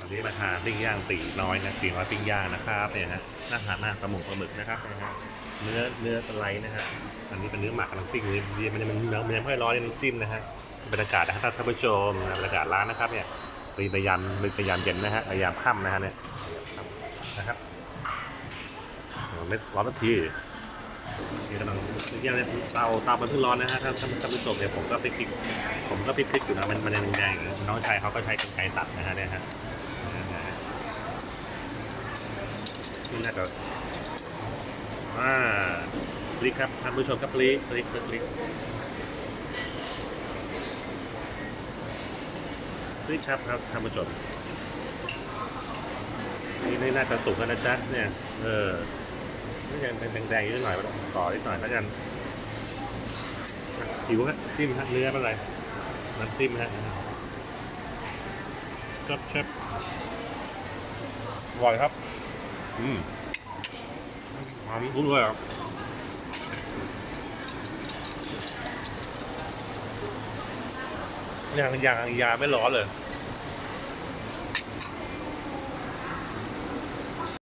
วันนี้มาทาปิ้งย่างตีน้อยนะตีน้อยปิ้งย่างนะครับเนี่ยฮะหน้าทานหน้าปลาหมึกปลาหมึกนะครับนะฮะเนื้อเนื้อสไลด์นะฮะอันนี้เป็นเนื้อหมักกำลังปิ้งเลยมันมันมันมันยังไม่ร้อนน้ำจิ้มนะฮะบรรยากาศนะครับท่านผู้ชมบรรยากาศร้านนะครับเนี่ยเป็นพยายามเป็นยามเย็นนะฮะพยายามค่ำนะฮะเนี่ยนะครับไม่ร้อนสักที กำลังเนี่ยเตาเตามันเพิ่งร้อนนะฮะท่านท่านท่านผู้ชมเนี่ยผมก็พลิกผมก็พลิกอยู่นะมันมันยังแดงอยู่น้องชายเขาก็ใช้กรรไกรตัดนะฮะเนี่ยฮะนี่น่าจะอ่าพลิกครับท่านผู้ชมครับพลิกพลิกพลิกพลิกครับครับท่านผู้ชมนี่น่าจะสุกแล้วนะจ๊ะเนี่ยเออ นี่ยังเป็นแดงๆนิดหน่อยต่อนิดหน่อยแล้วกันหิวฮะจิ้มฮะเนื้อเป็นไรน้ำจิ้มฮะจับเชฟอร่อยครับ อืมหอมคุ้นเลยอะยังยังยาไม่ร้อนเลย